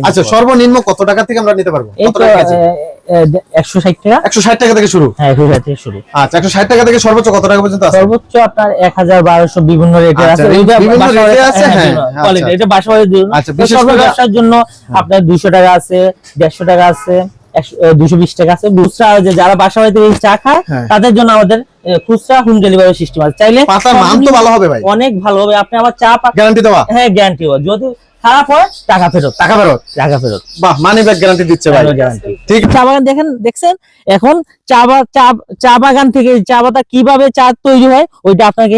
আচ্ছা সর্বনিম্ন কত টাকা থেকে আমরা নিতে পারব? একশো ষাট টাকা। একশো ষাট টাকা থেকে শুরু? হ্যাঁ একশো ষাট থেকে শুরু। আচ্ছা একশো ষাট টাকা থেকে সর্বোচ্চ কত টাকা পর্যন্ত আছে? সর্বোচ্চ আপনার এক হাজার বারোশো বিভিন্ন রেটের আছে। বিভিন্ন বাসাবাড়ি- আছে, হ্যাঁ, আচ্ছা, এটা জন্য আচ্ছা, ব্যবসার জন্য আপনার দুশো টাকা আছে দেড়শো টাকা আছে দুশো বিশ টাকা আছে। খুচরা যে যারা বাসা বাড়িতে এই চা খায় হ্যাঁ। তাদের জন্য আমাদের খুচরা হোম ডেলিভারি সিস্টেম আছে। চাইলে পাতার মান তো ভালো হবে ভাই। অনেক ভালো হবে। আপনি আবার চা গ্যারান্টি দেওয়া? হ্যাঁ গ্যারান্টি যদি খারাপ হয় টাকা ফেরত টাকা ফেরত টাকা ফেরত। বাহ মানি ব্যাগ গ্যারান্টি দিচ্ছে ভাই। গ্যারান্টি ঠিক। চা বাগান দেখেন দেখছেন? এখন চা চা- চা বাগান থেকে চা পাতা কীভাবে চা তৈরি হয় ওইটা আপনাকে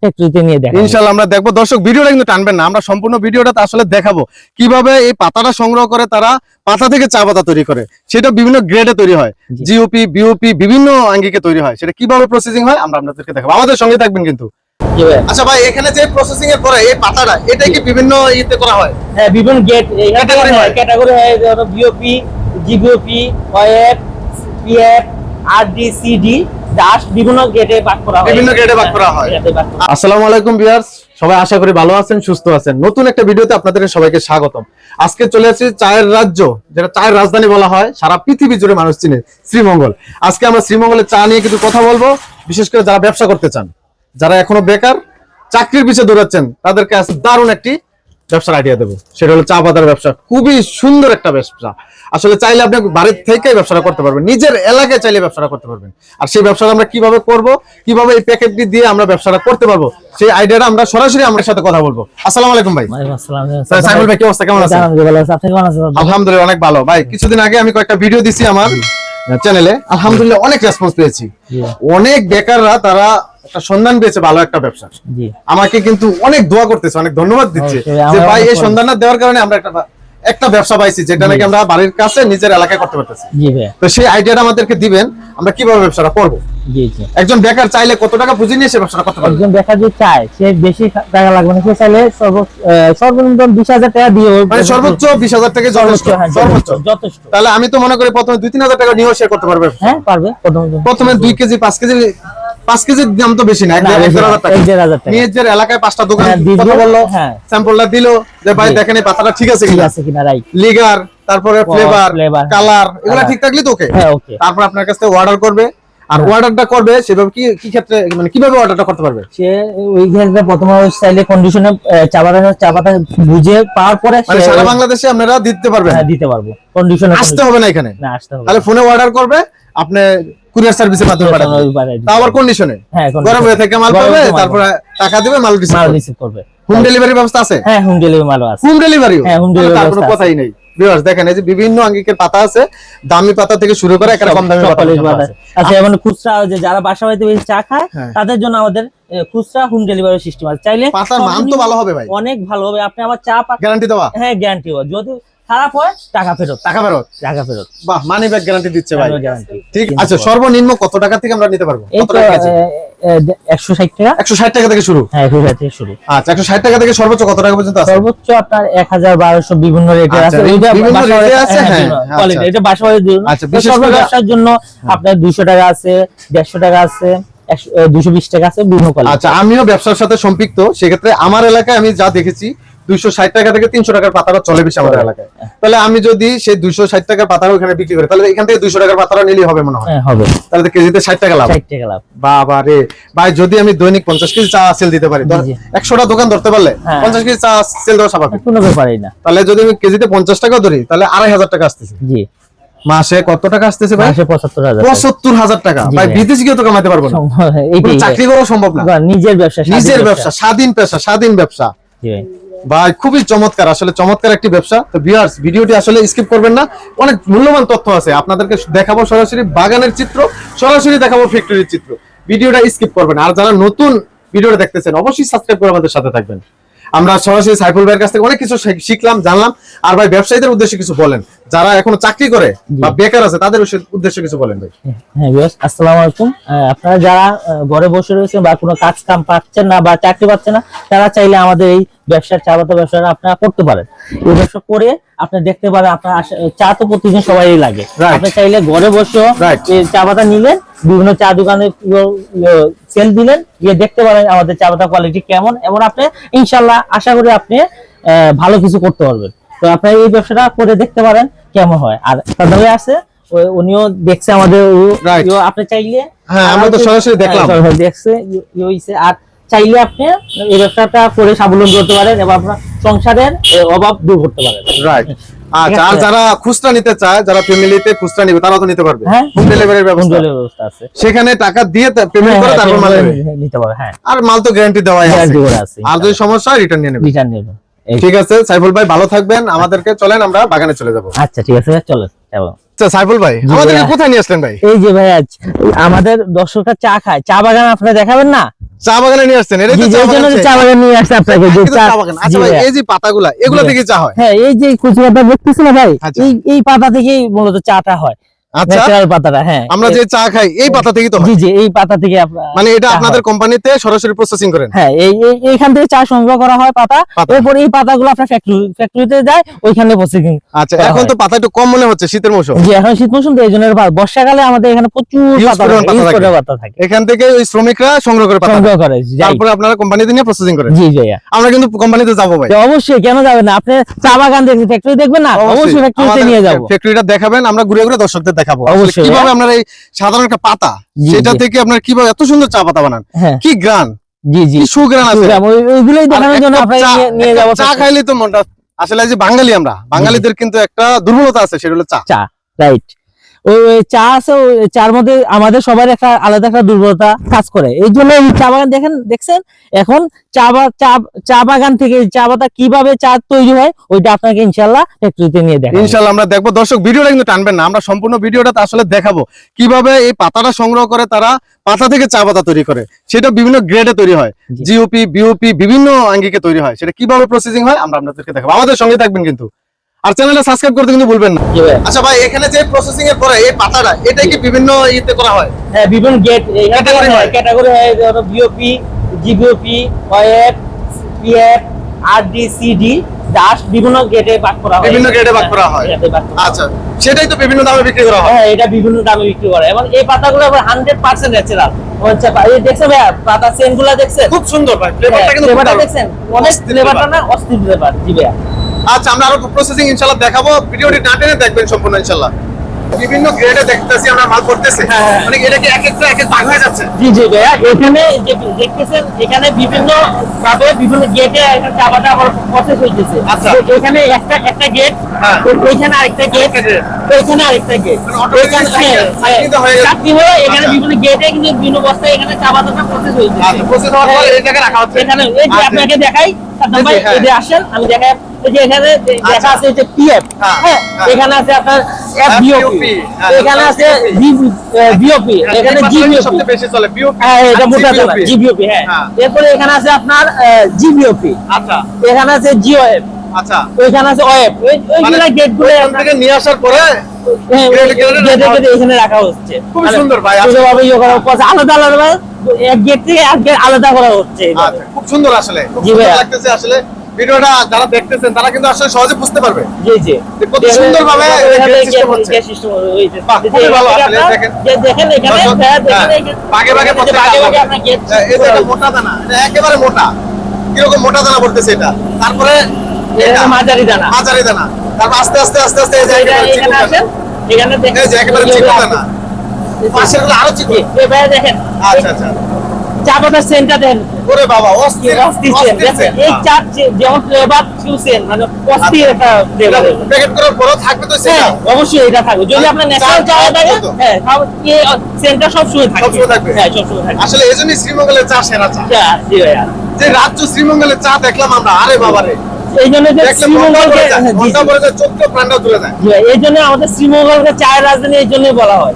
ফ্যাক্টরিতে নিয়ে আমরা দেখব। দর্শক ভিডিওটা কিন্তু টানবেন না আমরা সম্পূর্ণ ভিডিওটা আসলে দেখাবো। কীভাবে এই পাতাটা সংগ্রহ করে তারা পাতা থেকে চা পাতা তৈরি করে সেটা বিভিন্ন গ্রেডে তৈরি হয়। জিওপি বিওপি বিভিন্ন আঙ্গিকে তৈরি হয় সেটা কীভাবে প্রসেসিং হয় আমরা আপনাদেরকে দেখাবো। আমাদের সঙ্গে থাকবেন কিন্তু। আচ্ছা ভাই এখানে যে প্রসেসিং এর পরে এই পাতাটা এটা কি বিভিন্ন ইতে করা হয়? হ্যাঁ বিভিন্ন গেট Category হয়? ক্যাটাগরি হয় বিওপি জিবিওপি ওয়েব পিএফ আর ডি দাস বিভিন্ন গেটে ভাগ করা হয়। বিভিন্ন grade এ ভাগ করা হয়। grade এ ভাগ করা হয়। আসসালামু আলাইকুম ভিউয়ার্স সবাই আশা করি ভালো আছেন সুস্থ আছেন। নতুন একটা ভিডিওতে আপনাদের সবাইকে স্বাগতম। আজকে চলে আসছি চায়ের রাজ্য যেটা চায়ের রাজধানী বলা হয় সারা পৃথিবী জুড়ে মানুষ চিনে শ্রীমঙ্গল। আজকে আমরা শ্রীমঙ্গলের চা নিয়ে কিছু কথা বলব বিশেষ করে যারা ব্যবসা করতে চান। যারা এখনও বেকার চাকরির পিছিয়ে দৌড়াচ্ছেন তাদেরকে আজকে দারুণ একটি ব্যবসার আইডিয়া দেবো। সেটা হলো চা পাতার ব্যবসা। খুবই সুন্দর একটা ব্যবসা। আসলে চাইলে আপনি বাড়ির থেকে ব্যবসাটা করতে পারবেন নিজের এলাকায় চাইলে ব্যবসাটা করতে পারবেন। আর সেই ব্যবসাটা আমরা কীভাবে করব কীভাবে এই প্যাকেটটি দিয়ে আমরা ব্যবসাটা করতে পারব সেই আইডিয়াটা আমরা সরাসরি আমার সাথে কথা বলব। আসসালামু আলাইকুম ভাই। সাইফুল ভাই কি অবস্থা? কেমন আছেন? আলহামদুলিল্লাহ অনেক ভালো। ভাই কিছুদিন আগে আমি কয়েকটা ভিডিও দিছি আমার চ্যানেলে আলহামদুলিল্লাহ অনেক রেসপন্স পেয়েছি। অনেক বেকাররা তারা একটা সন্ধান পেয়েছে ভালো একটা ব্যবসা। আমাকে কিন্তু অনেক দোয়া করতেছে অনেক ধন্যবাদ দিচ্ছে যে ভাই এই সন্ধানটা দেওয়ার কারণে আমরা একটা একটা ব্যবসা পাইছি যেটা নাকি আমরা বাড়ির কাছে নিজের এলাকায় করতে পারতেছি। তো সেই আইডিয়াটা আমাদেরকে দিবেন আমরা কীভাবে ব্যবসাটা করব? একজন বেকার চাইলে কত টাকা পুঁজি নিয়ে সে ব্যবসাটা করতে পারবে? একজন দেখা যে চায় সে বেশি টাকা লাগবে না সে চাইলে সর্বনিম্ন বিশ হাজার টাকা দিয়ে মানে সর্বোচ্চ বিশ হাজার থেকে যথেষ্ট হ্যাঁ, সর্বোচ্চ। যথেষ্ট। তাহলে আমি তো মনে করি প্রথমে দুই তিন হাজার টাকা নিয়েও সে করতে পারবে। হ্যাঁ পারবে প্রথম প্রথমে দুই কেজি পাঁচ কেজি পাঁচ কেজির দাম তো বেশি না। নিজের এলাকায় পাঁচটা দোকান হ্যাঁ, কথা বলল হ্যাঁ। স্যাম্পলটা দিল যে ভাই দেখেন এই পাতাটা ঠিক আছে কিনা? আছে কিনা রাইট লিগার তারপরে ফ্লেভার কালার এগুলা ঠিক থাকলে তো ওকে হ্যাঁ ওকে তারপর আপনার কাছ থেকে অর্ডার করবে আর অর্ডারটা করবে সেভাবে কি কি ক্ষেত্রে মানে কীভাবে অর্ডারটা করতে পারবে? সে ওই ক্ষেত্রে প্রথমে চাইলে কন্ডিশনে চা পাতা চা পাতা বুঝে পাওয়ার পরে মানে সারা বাংলাদেশে আপনারা দিতে পারবেন? হ্যাঁ, দিতে পারব। কন্ডিশনে আসতে হবে না এখানে। না আসতে হবে তাহলে ফোনে অর্ডার করবে আপনি কুরিয়ার সার্ভিসের মাধ্যমে পাঠাবেন ওই পাঠাই দিতে তা আবার। কন্ডিশনে হ্যাঁ গরম হয়ে থেকে মাল পাবে তারপরে টাকা দিবে মাল রিসিভ করবে। হোম ডেলিভারি ব্যবস্থা আছে? হ্যাঁ হোম ডেলিভারি মালও আছে। হোম ডেলিভারি হ্যাঁ, delivery তার কোনো কথাই নেই। ভিউয়ার্স দেখেন এই যে বিভিন্ন আঙ্গিকের পাতা আছে দামি পাতা থেকে শুরু করে একটা কম দামি পাতা আছে। আচ্ছা খুচরা যে যারা বাসা বাড়িতে বেশি চা খায় হ্যাঁ। তাদের জন্য আমাদের খুচরা হোম ডেলিভারি সিস্টেম আছে। চাইলে পাতার মান তো ভালো হবে ভাই। অনেক ভালো হবে। আপনি আবার চা গ্যারান্টি দেওয়া? হ্যাঁ গ্যারান্টি যদি খারাপ হয় টাকা ফেরত। টাকা ফেরত? টাকা ফেরত। বাহ মানি ব্যাগ গ্যারান্টি দিচ্ছে ভাই। গ্যারান্টি ঠিক আচ্ছা সর্বনিম্ন কত টাকা থেকে আমরা নিতে পারব? কত টাকা কেজি? একশো ষাট টাকা। একশো ষাট টাকা থেকে শুরু? হ্যাঁ থেকে শুরু। আচ্ছা একশো ষাট টাকা থেকে সর্বোচ্চ কত টাকা পর্যন্ত আছে? সর্বোচ্চ আপনার বিভিন্ন বিভিন্ন হ্যাঁ, এটা জন্য আচ্ছা, বিশেষ ব্যবসার জন্য আপনার দুশো টাকা আছে দেড়শো টাকা আছে দুশো বিশ টাকা আছে বিভিন্ন কোয়ালিটি আচ্ছা আমিও ব্যবসার সাথে সম্পৃক্ত। সেক্ষেত্রে আমার এলাকায় আমি যা দেখেছি দুইশো ষাট টাকা থেকে তিনশো টাকার পাতাটা চলে বেশি আমাদের এলাকায়। তাহলে আমি যদি সেই দুইশো ষাট টাকার পাতাটা ওখানে বিক্রি করি তাহলে এখান থেকে দুইশো টাকার পাতাটা নিলেই হবে মনে হয়। হ্যাঁ হবে। তাহলে কেজিতে ষাট টাকা লাভ। ষাট টাকা লাভ। বাবা রে। ভাই যদি আমি দৈনিক পঞ্চাশ কেজি চা সেল দিতে পারি। একশোটা দোকান ধরতে পারলে হ্যাঁ। পঞ্চাশ কেজি চা সেল দেওয়া স্বাভাবিক। কোনো ব্যাপারই না। তাহলে যদি আমি কেজিতে পঞ্চাশ টাকা ধরি তাহলে আড়াই হাজার টাকা আসতেছে। জি। মাসে কত টাকা আসতেছে ভাই? মাসে টাকা। ভাই। বিদেশি কেউ তো কামাতে পারব না। চাকরি করা সম্ভব না। নিজের ব্যবসা নিজের ব্যবসা স্বাধীন পেশা স্বাধীন ব্যবসা। জি ভাই। ভাই, খুবই চমৎকার। আসলে চমৎকার একটি ব্যবসা। তো ভিউয়ার্স ভিডিওটি আসলে স্কিপ করবেন না। অনেক মূল্যবান তথ্য আছে। আপনাদেরকে দেখাবো সরাসরি বাগানের চিত্র, সরাসরি দেখাবো ফ্যাক্টরির চিত্র। ভিডিওটা স্কিপ করবেন আর যারা নতুন ভিডিওটা দেখতেছেন, অবশ্যই সাবস্ক্রাইব করে আমাদের সাথে থাকবেন। আমরা সরাসরি সাইফুল ভাইয়ের কাছ থেকে অনেক কিছু শিখলাম জানলাম। আর ভাই ব্যবসায়ীদের উদ্দেশ্যে কিছু বলেন। যারা এখনও চাকরি করে বা বেকার আছে তাদের উদ্দেশ্যে কিছু বলেন ভাই। হ্যাঁ আসসালামু আলাইকুম। আপনারা যারা ঘরে বসে রয়েছেন বা কোনো কাজ কাম পাচ্ছেন না বা চাকরি পাচ্ছেন না তারা চাইলে আমাদের এই ব্যবসার চা পাতা ব্যবসাটা আপনারা করতে পারেন। এই ব্যবসা করে আপনি দেখতে পারেন আপনার চা তো প্রতিদিন সবাই লাগে। আপনি চাইলে ঘরে. এই চা পাতা নিলেন বিভিন্ন চা দোকানে সেল দিলেন গিয়ে দেখতে পারেন আমাদের চা পাতা কোয়ালিটি কেমন এবং আপনি ইনশাল্লাহ আশা করি আপনি ভালো কিছু করতে পারবেন। তো আপনারা এই ব্যবসাটা করে দেখতে পারেন কেমন হয়। আর তাদের আছে উনিও দেখছে আমাদের আপনি চাইলে হ্যাঁ, আমরা তো সরাসরি দেখলাম। হ্যাঁ, দেখছে ই হইছে। আর চাইলে আপনি এই ব্যবসাটা করে স্বাবলম্বী হতে পারেন এবং আপনার সংসারের অভাব দূর করতে পারেন। রাইট আচ্ছা আর যারা খুচরা নিতে চায় যারা ফ্যামিলিতে খুচরা নিবে তারা তো নিতে পারবে। হ্যাঁ। হোম ডেলিভারির ব্যবস্থা। আছে। সেখানে টাকা দিয়ে পেমেন্ট হ্যাঁ, করে হ্যাঁ, তারপর মাল নিতে পারবে হ্যাঁ। আর মাল তো গ্যারান্টি দেওয়া আছে। আর যদি সমস্যা হয় রিটার্ন নিয়ে নেবে। রিটার্ন এই- ঠিক আছে সাইফুল ভাই ভালো থাকবেন। আমাদেরকে চলেন আমরা বাগানে চলে যাব। আচ্ছা ঠিক আছে চলেন চলো। আচ্ছা সাইফুল ভাই আমাদেরকে কোথায় নিয়ে আসলেন ভাই? এই যে ভাই আমাদের দর্শকরা চা খায়। চা বাগান আপনারা দেখাবেন না? চা বাগানে নিয়ে আসছেন তো চা বাগান নিয়ে আসছে আপনাকে চা চা বাগান। আচ্ছা ভাই এই যে পাতাগুলা এগুলো। থেকে চা হয়? হ্যাঁ এই যে কুচি পাতা ভাই? আচ্ছা। এই এই পাতা থেকেই মূলত চাটা হয়। ন্যাচারাল পাতাটা হ্যাঁ। আমরা যে চা খাই এই পাতা থেকেই তো জি জি এই পাতা থেকে মানে এটা আপনাদের কোম্পানিতে সরাসরি প্রসেসিং করেন? হ্যাঁ এই এই- এইখান থেকে চা সংগ্রহ করা হয় পাতা। পাতা। এরপর এই পাতাগুলো আপনার ফ্যাক্টরি ফ্যাক্টরিতে যায় ওইখানে প্রসেসিং আচ্ছা এখন তো পাতা একটু কম মনে হচ্ছে শীতের মৌসুম। জি এখন শীত মৌসুম তো এই বর্ষাকালে আমাদের এখানে প্রচুর পাতা পাতা থাকে। এখান থেকে ওই শ্রমিকরা সংগ্রহ করে পাতা সংগ্রহ করে তারপরে আপনারা কোম্পানিতে নিয়ে প্রসেসিং করেন। জি ভাইয়া আমরা কিন্তু কোম্পানিতে যাব ভাই। অবশ্যই কেন যাবেন না? আপনি চা বাগান দেখবেন ফ্যাক্টরি দেখবেন না? অবশ্যই। ফ্যাক্টরিতে নিয়ে যাব। ফ্যাক্টরিটা দেখাবেন আমরা ঘুরে ঘুরে দর্শকদের দেখাবো। কীভাবে আপনার এই সাধারণ একটা পাতা সেটা থেকে আপনার কীভাবে এত সুন্দর চা পাতা বানান? হ্যাঁ। কি গ্রান? জি জি। সুগ্রান আছে? ওইগুলোই দেখানোর জন্য চা- নিয়ে- নিয়ে যাব। চা খাইলে তো মনটা আসলে যে বাঙালি আমরা বাঙালিদের কিন্তু একটা দুর্বলতা আছে সেটা হলো চা। চা রাইট ওই চা আছে চার মধ্যে আমাদের সবার একটা আলাদা একটা দুর্বলতা কাজ করে। এই জন্য এই চা বাগান দেখেন দেখছেন? এখন চা বা চা চা বাগান থেকে চা পাতা কীভাবে চা তৈরি হয় ওইটা আপনাকে ইনশাল্লাহ ফ্যাক্টরিতে নিয়ে দেখা ইনশাল্লাহ আমরা দেখব। দর্শক ভিডিওটা কিন্তু টানবেন না আমরা সম্পূর্ণ ভিডিওটা আসলে দেখাবো। কীভাবে এই পাতাটা সংগ্রহ করে তারা পাতা থেকে চা পাতা তৈরি করে সেটা বিভিন্ন গ্রেডে তৈরি হয়। জিওপি বিওপি বিভিন্ন আঙ্গিকে তৈরি হয় সেটা কীভাবে প্রসেসিং হয় আমরা আপনাদেরকে দেখাবো। আমাদের সঙ্গে থাকবেন কিন্তু। আর চ্যানেলটা সাবস্ক্রাইব করতে কিন্তু ভুলবেন না। আচ্ছা ভাই এখানে যে প্রসেসিং এর পরে এই পাতাটা এটা কি বিভিন্ন ইতে করা হয়? হ্যাঁ বিভিন্ন গেট Category হয়। ক্যাটাগরি হয় যেমন বিওপি জিবিওপি ওয়েব পিএফ আর ডি সি ডি দাস বিভিন্ন গেটে ভাগ করা হয়। বিভিন্ন গেটে ভাগ করা হয়। হ্যাঁ, হয়। আচ্ছা সেটাই তো বিভিন্ন দামে বিক্রি করা হয়। হ্যাঁ এটা বিভিন্ন দামে বিক্রি করে। এবং এই পাতাগুলো আবার হান্ড্রেড পার্সেন্ট ন্যাচারাল হচ্ছে এই দেখছেন ভাইয়া পাতা চেনগুলা দেখছেন? খুব সুন্দর ভাই ফ্লেভারটা কিন্তু খুব ফ্লেভারটা দেখছেন? অনেক ফ্লেভারটা না অস্থির ফ্লেভার জি ভাইয়া। আচ্ছা আমরা আরও প্রসেসিং ইনশাআল্লাহ দেখাবো ভিডিওটি না টেনে দেখবেন সম্পূর্ণ ইনশাআল্লাহ বিভিন্ন গ্রেডে দেখতেছি আমরা মাল করতেছি হ্যাঁ, হ্যাঁ। মানে এটা কি এক একটা এক এক ভাগ হয়ে যাচ্ছে জি জি ভাইয়া এখানে যে দেখতেছেন এখানে বিভিন্ন ভাবে বিভিন্ন গেটে একটা চাপাটা প্রসেস হইতেছে আচ্ছা। এখানে একটা একটা গেট হ্যাঁ। এখানে আরেকটা গেট। এখানে আরেকটা গেট মানে চাকরি- হ্যাঁ, এখানে আচ্ছা। বিভিন্ন গেটে কিন্তু বিভিন্ন বস্তায় এখানে চাপাটা প্রসেস হইতেছে আচ্ছা প্রসেস হওয়ার পরে এই জায়গায় রাখা হচ্ছে এখানে এই যে আচ্ছা। আপনাকে দেখাই আসেন আমি দেখাই এখানে দেখা আচ্ছা। আছে যে পিএফ হ্যাঁ। এখানে আছে আপনার এখানে আছে বিওপি এখানে জিবিওপি সবচেয়ে বেশি চলে বিওপি হ্যাঁ এটা মোটা চালা জিবিওপি হ্যাঁ। এরপরে এখানে আছে আপনার জিবিওপি আচ্ছা। এখানে আছে জিওএফ আচ্ছা। ওইখানে আছে ওএফ ওইগুলো গেটগুলো ওখান থেকে নিয়ে আসার পরে grade- grade এ গেটে রাখা গেটে এখানে রাখা হচ্ছে। মানে সুন্দর ভাই, আসলে। সুন্দরভাবে ইয়ে। আলাদা আলাদা এক গেট থেকে এক গেট আলাদা করা হচ্ছে আচ্ছা। খুব সুন্দর আসলে। খুব সুন্দর লাগতেছে আসলে। ভিডিওটা যারা দেখতেছেন তারা কিন্তু আসলে সহজে বুঝতে পারবে জি জি। কত দেখেন। এখানে দর্শক, হ্যাঁ, হ্যাঁ, ভাগে ভাগে এটা মোটা দানা এটা একেবারে মোটা। কীরকম মোটা দানা পড়তেছে এটা? তারপরে এটা মাঝারি দানা। মাঝারি দানা। তারপর আস্তে আস্তে আস্তে আস্তে এই যে এখানে দেখেন একেবারে এইভাবে চিকন দানা। পাশের আরও চিকন। দেখেন। আচ্ছা আচ্ছা। চা পাতার সেন্টটা দেখেন ওরে বাবা অস্থির অস্থির। এই চা যেমন ফ্লেভার মানে অস্থির একটা ফ্লেভার প্যাকেট করার পরও থাকবে তো সেটা? হ্যাঁ অবশ্যই এটা থাকবে। যদি আপনার ন্যাচারাল চা- থাকে হ্যাঁ এই সেন্টটা সব সময় থাকবে। সবসময় থাকবে। হ্যাঁ সব সময় থাকবে। আসলে শ্রীমঙ্গলের চা সেরা চা। চা জি ভাইয়া। যে রাজ্য শ্রীমঙ্গলের চা দেখলাম আমরা আরে বাবা রে এই জন্য হ্যাঁ, আমাদের শ্রীমঙ্গলকে চায়ের রাজধানী এই জন্যই বলা হয়.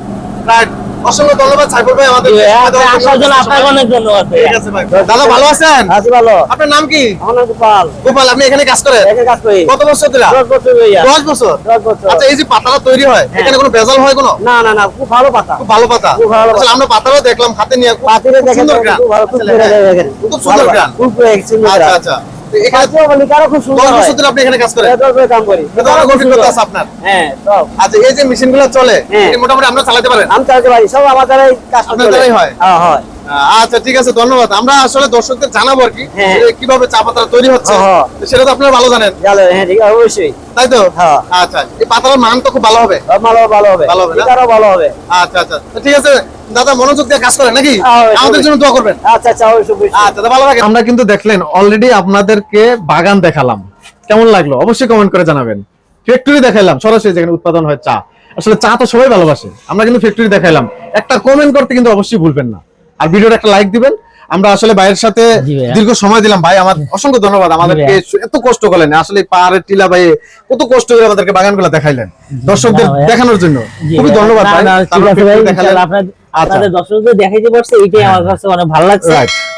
অসংখ্য ধন্যবাদ সাইফুল ভাই আমাদের জি ভাই, সময় আপনি দেওয়ার জন্য, আসার জন্য আপনাকে অনেক ধন্যবাদ ঠিক আছে ভাই। দাদা ভালো আছেন? আছি ভালো। আপনার নাম কি? আমার নাম গোপাল। গোপাল আপনি এখানে কাজ করেন? একে কাজ করি। কত বছর ধরে? দশ বছর ভাইয়া। দশ বছর? দশ বছর। আচ্ছা এই যে পাতাটা তৈরি হয় হ্যাঁ। এখানে কোনো ভেজাল হয় কোনো? না না না খুব ভালো পাতা। খুব ভালো পাতা। খুব ভালো পাতা। আমরা পাতাটাও দেখলাম হাতে নিয়ে খুব দেখেন ভালো খুব সুন্দর হ্যাঁ। খুব সুন্দর খুব সুন্দর আচ্ছা আচ্ছা। হয়। আচ্ছা হ্যাঁ। হয়? আচ্ছা ঠিক আছে ধন্যবাদ। আমরা আসলে দর্শকদের জানাব আর কি কীভাবে চা পাতা তৈরি হচ্ছে। সেটা তো আপনারা ভালো জানেন। অবশ্যই। তাই তো। আচ্ছা এই পাতার মান তো খুব ভালো হবে। ভালো হবে। ভালো হবে ভালো হবে। আচ্ছা আচ্ছা ঠিক আছে দাদা মনোযোগ দিয়ে কাজ করেন নাকি? আমাদের জন্য দোয়া করবেন। আচ্ছা আচ্ছা। আচ্ছা ভালো লাগে আমরা কিন্তু দেখলেন অলরেডি আপনাদেরকে বাগান দেখালাম। কেমন লাগল? অবশ্যই কমেন্ট করে জানাবেন। ফ্যাক্টরি দেখাইলাম সরাসরি যেখানে উৎপাদন হয় চা। আসলে চা তো সবাই ভালোবাসে। আমরা কিন্তু ফ্যাক্টরি দেখাইলাম। একটা কমেন্ট করতে কিন্তু অবশ্যই ভুলবেন না। আর ভিডিওটা একটা লাইক দিবেন। আমরা আসলে ভাইয়ের সাথে দীর্ঘ সময় দিলাম। ভাই আমার অসংখ্য ধন্যবাদ। আমাদেরকে এত কষ্ট করলেন। আসলে পাহাড়ের টিলা ভাই কত কষ্ট করে আমাদেরকে বাগানগুলো দেখাইলেন। দর্শকদের দেখানোর জন্য। খুবই ধন্যবাদ ভাই। দেখালেন। আপনার- আচ্ছা। আপনাদের দর্শকদের দেখাইতে পারছে এইটাই আমার কাছে অনেক ভালো লাগছে।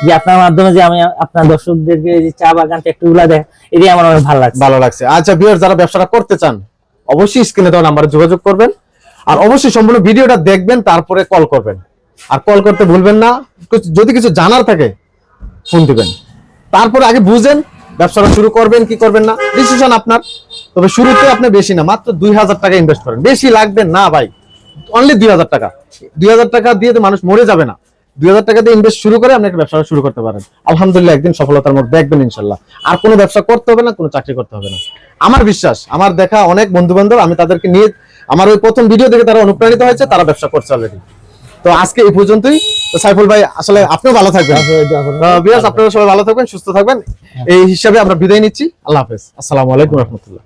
যে আপনার মাধ্যমে যে আমি আপনার দর্শকদেরকে যে চা বাগান ফ্যাক্টরি গুলা দেখ এটাই আমার অনেক ভালো লাগছে। ভালো লাগছে। আচ্ছা ভিউয়ার যারা ব্যবসাটা করতে চান অবশ্যই স্ক্রিনে দেওয়া নাম্বারে যোগাযোগ করবেন। আর অবশ্যই সম্পূর্ণ ভিডিওটা দেখবেন তারপরে কল করবেন। আর কল করতে ভুলবেন না। যদি কিছু জানার থাকে ফোন দিবেন। তারপরে আগে বুঝেন ব্যবসাটা শুরু করবেন কি করবেন না। ডিসিশন আপনার। তবে শুরুতে আপনি বেশি না মাত্র দুই হাজার টাকা ইনভেস্ট করেন। বেশি লাগবে না ভাই। অনলি দুই হাজার টাকা। দুই হাজার টাকা দিয়ে তো মানুষ মরে যাবে না। দুই হাজার টাকা দিয়ে ইনভেস্ট শুরু করে আপনি একটা ব্যবসা শুরু করতে পারেন। আলহামদুলিল্লাহ একদিন সফলতার মুখ দেখবেন ইনশাল্লাহ। আর কোনো ব্যবসা করতে হবে না কোনো চাকরি করতে হবে না। আমার বিশ্বাস আমার দেখা অনেক বন্ধু বান্ধব আমি তাদেরকে নিয়ে আমার ওই প্রথম ভিডিও দেখে তারা অনুপ্রাণিত হয়েছে তারা ব্যবসা করছে অলরেডি তো আজকে এই পর্যন্তই। তো সাইফুল ভাই আসলে আপনিও ভালো থাকবেন। বিয়াস আপনারা সবাই ভালো থাকবেন সুস্থ থাকবেন। এই হিসাবে আমরা বিদায় নিচ্ছি। আল্লাহ হাফেজ। আসসালামু আলাইকুম রহমতুল্লাহ।